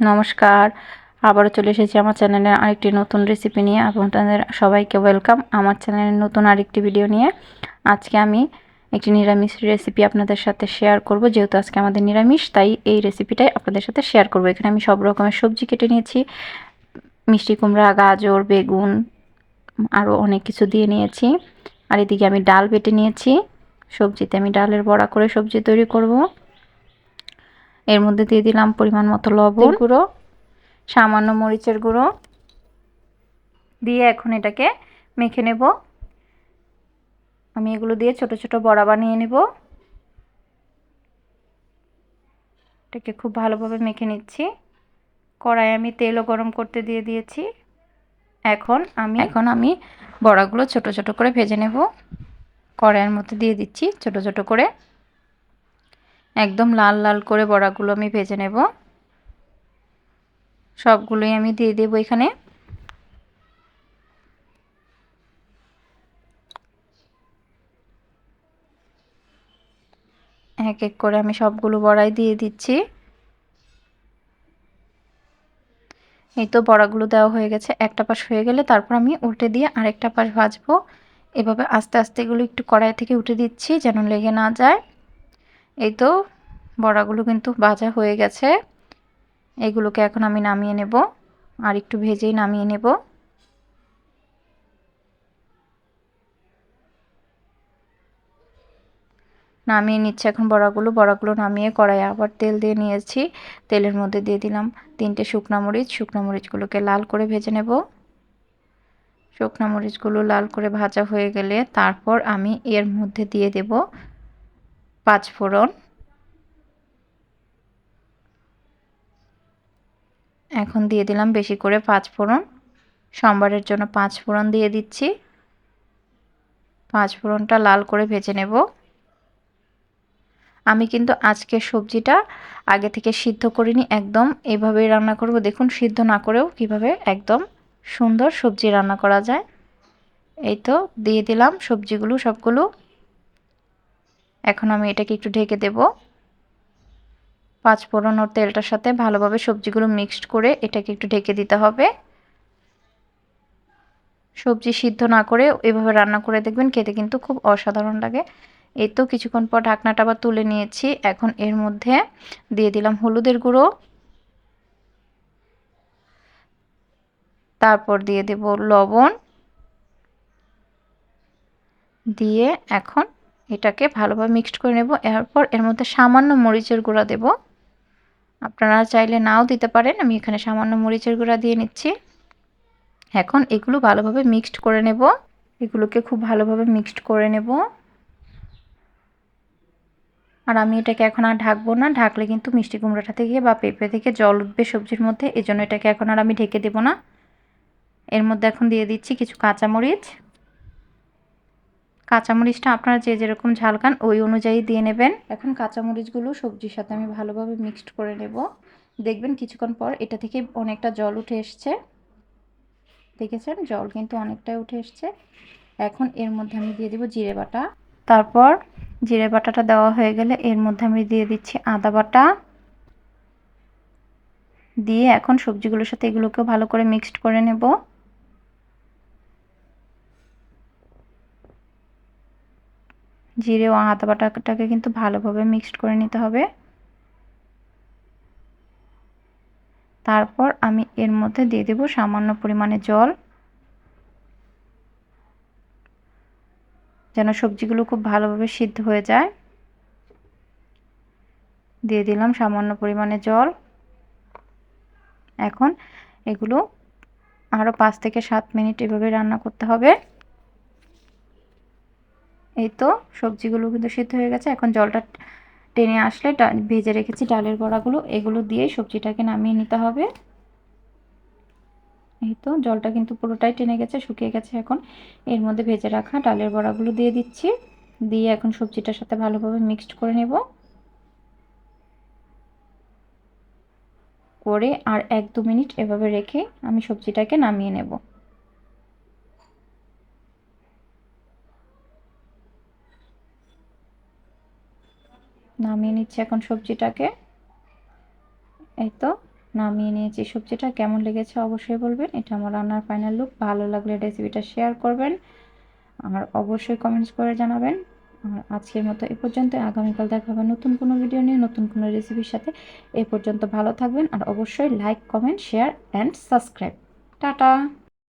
নমস্কার। আবারও চলে এসেছি আমার চ্যানেলে আরেকটি নতুন রেসিপি নিয়ে। আপনাদের সবাইকে ওয়েলকাম আমার চ্যানেলের নতুন আরেকটি ভিডিও নিয়ে। আজকে আমি একটি নিরামিষ রেসিপি আপনাদের সাথে শেয়ার করব। যেহেতু আজকে আমাদের নিরামিষ, তাই এই রেসিপিটাই আপনাদের সাথে শেয়ার করব। এখানে আমি সব রকমের সবজি কেটে নিয়েছি। মিষ্টি কুমড়া, গাজর, বেগুন, আরও অনেক কিছু দিয়ে নিয়েছি। আর এদিকে আমি ডাল বেটে নিয়েছি। সবজিতে আমি ডালের বড়া করে সবজি তৈরি করব। এর মধ্যে দিয়ে দিলাম পরিমাণ মতো লবণ গুঁড়ো সামান্য মরিচের গুঁড়ো। দিয়ে এখন এটাকে মেখে নেব। আমি এগুলো দিয়ে ছোট ছোট বড়া বানিয়ে নেব। এটাকে খুব ভালোভাবে মেখে নিচ্ছি। কড়াই আমি তেলও গরম করতে দিয়ে দিয়েছি। এখন আমি এখন আমি বড়াগুলো ছোট ছোট করে ভেজে নেব। কড়াইয়ের মধ্যে দিয়ে দিচ্ছি ছোট ছোট করে। একদম লাল লাল করে বড়াগুলো আমি ভেজে নেব। সবগুলোই আমি দিয়ে দেবো এখানে। এক এক করে আমি সবগুলো বড়াই দিয়ে দিচ্ছি। এই তো বড়াগুলো দেওয়া হয়ে গেছে। একটা পাশ হয়ে গেলে তারপর আমি উল্টে দিয়ে আরেকটা পাশ ভাজবো। এভাবে আস্তে আস্তে এগুলো একটু কড়াই থেকে উঠে দিচ্ছি যেন লেগে না যায়। এই তো বড়াগুলো কিন্তু ভাজা হয়ে গেছে। এগুলোকে এখন আমি নামিয়ে নেব। আর একটু ভেজেই নামিয়ে নেব। নামিয়ে নিচ্ছে এখন বড়াগুলো। বড়াগুলো নামিয়ে কড়াই আবার তেল দিয়ে নিয়েছি। তেলের মধ্যে দিয়ে দিলাম তিনটে শুকনা মরিচ। শুকনা মরিচগুলোকে লাল করে ভেজে নেব। শুকনা মরিচগুলো লাল করে ভাজা হয়ে গেলে তারপর আমি এর মধ্যে দিয়ে দেব পাঁচ ফোড়ন। এখন দিয়ে দিলাম বেশি করে পাঁচ ফোড়ন। সোমবারের জন্য পাঁচ ফোড়ন দিয়ে দিচ্ছি। পাঁচ ফোড়নটা লাল করে ভেজে নেব। আমি কিন্তু আজকে সবজিটা আগে থেকে সিদ্ধ করিনি, একদম এভাবেই রান্না করব। দেখুন, সিদ্ধ না করেও কীভাবে একদম সুন্দর সবজি রান্না করা যায়। এই তো, দিয়ে দিলাম সবজিগুলো, সবগুলো এখন আমি এটাকে একটু ঢেকে দেবো। পাঁচ ফোড়ন তেলটার সাথে ভালোভাবে সবজিগুলো মিক্সড করে এটাকে একটু ঢেকে দিতে হবে। সবজি সিদ্ধ না করে এভাবে রান্না করে দেখবেন খেতে কিন্তু খুব অসাধারণ লাগে। এই তো কিছুক্ষণ পর ঢাকনাটা আবার তুলে নিয়েছি। এখন এর মধ্যে দিয়ে দিলাম হলুদের গুঁড়ো। তারপর দিয়ে দেব লবণ। দিয়ে এখন এটাকে ভালোভাবে মিক্সড করে নেব। এরপর এর মধ্যে সামান্য মরিচের গুঁড়া দেব। আপনারা চাইলে নাও দিতে পারেন। আমি এখানে সামান্য মরিচের গুঁড়া দিয়ে নিচ্ছি। এখন এগুলো ভালোভাবে মিক্সড করে নেব। এগুলোকে খুব ভালোভাবে মিক্সড করে নেব। আর আমি এটাকে এখন আর ঢাকবো না। ঢাকলে কিন্তু মিষ্টি কুমড়োটা থেকে বা পেঁপে থেকে জল উঠবে সবজির মধ্যে। এই জন্য এটাকে এখন আর আমি ঢেকে দেবো না। এর মধ্যে এখন দিয়ে দিচ্ছি কিছু কাঁচামরিচ। কাঁচামরিচটা আপনারা যে যেরকম ঝাল খান, ওই অনুযায়ী দিয়ে নেবেন। এখন কাঁচামরিচগুলো সবজির সাথে আমি ভালোভাবে মিক্সড করে নেব। দেখবেন কিছুক্ষণ পর এটা থেকে অনেকটা জল উঠে এসছে। দেখেছেন? জল কিন্তু অনেকটাই উঠে এসছে। এখন এর মধ্যে আমি দিয়ে দিব জিরে বাটা। তারপর জিরে বাটাটা দেওয়া হয়ে গেলে এর মধ্যে আমি দিয়ে দিচ্ছি আদা বাটা। দিয়ে এখন সবজিগুলোর সাথে এগুলোকেও ভালো করে মিক্সড করে নেব। জিরে ও আদা বাটাটাকে কিন্তু ভালোভাবে মিক্সড করে নিতে হবে। তারপর আমি এর মধ্যে দিয়ে দেব সামান্য পরিমাণে জল। যেন সবজিগুলো খুব ভালোভাবে সিদ্ধ হয়ে যায়। দিয়ে দিলাম সামান্য পরিমাণে জল। এখন এগুলো আরও পাঁচ থেকে সাত মিনিট এভাবে রান্না করতে হবে। এই তো, সবজিগুলো কিন্তু সিদ্ধ হয়ে গেছে। এখন জলটা টেনে আসলে ভেজে রেখেছি ডালের বড়াগুলো। এগুলো দিয়ে সবজিটাকে নামিয়ে নিতে হবে। এই তো, জলটা কিন্তু পুরোটাই টেনে গেছে, শুকিয়ে গেছে এখন। এর মধ্যে ভেজে রাখা ডালের বড়াগুলো দিয়ে দিচ্ছি। দিয়ে এখন সবজিটার সাথে ভালোভাবে মিক্সড করে নেব। করে আর এক দু মিনিট এভাবে রেখে আমি সবজিটাকে নামিয়ে নেব। নামিয়ে নিচ্ছি এখন সবজিটাকে। এই তো, নামিয়ে নিয়েছি সবজিটা। কেমন লেগেছে অবশ্যই বলবেন। এটা আমার রান্নার ফাইনাল লুক ভালো লাগলে রেসিপিটা শেয়ার করবেন। আর অবশ্যই কমেন্টস করে জানাবেন। আর আজকের মতো এ পর্যন্ত। আগামীকাল দেখা হবে নতুন কোনো ভিডিও নিয়ে, নতুন কোনো রেসিপির সাথে। এ পর্যন্ত ভালো থাকবেন। আর অবশ্যই like comment share and subscribe tata!